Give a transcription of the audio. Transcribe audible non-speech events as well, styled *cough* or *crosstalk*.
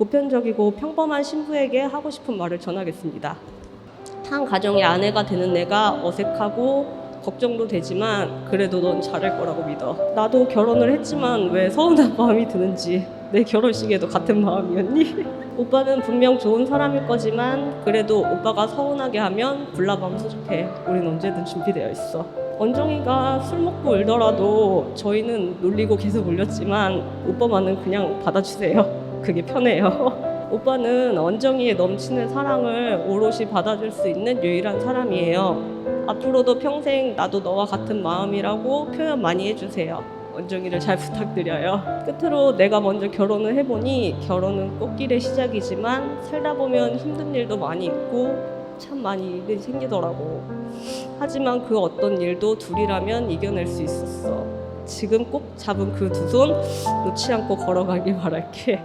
보편적이고 평범한 신부에게 하고 싶은 말을 전하겠습니다. 한 가정의 아내가 되는 내가 어색하고 걱정도 되지만 그래도 넌 잘할 거라고 믿어. 나도 결혼을 했지만 왜 서운한 마음이 드는지 내 결혼식에도 같은 마음이었니? *laughs* 오빠는 분명 좋은 사람일 거지만 그래도 오빠가 서운하게 하면 불나방 수줍해. 우린 언제든 준비되어 있어. 원정이가 술 먹고 울더라도 저희는 놀리고 계속 울렸지만 오빠만은 그냥 받아주세요. 그게 편해요. *laughs* 오빠는 원정이의 넘치는 사랑을 오롯이 받아줄 수 있는 유일한 사람이에요. 앞으로도 평생 나도 너와 같은 마음이라고 표현 많이 해주세요. 원정이를 잘 *laughs* 부탁드려요. 끝으로 내가 먼저 결혼을 해보니 결혼은 꽃길의 시작이지만 살다 보면 힘든 일도 많이 있고 참 많이 일이 생기더라고. 하지만 그 어떤 일도 둘이라면 이겨낼 수 있었어. 지금 꼭 잡은 그 두 손 놓지 않고 걸어가길 바랄게.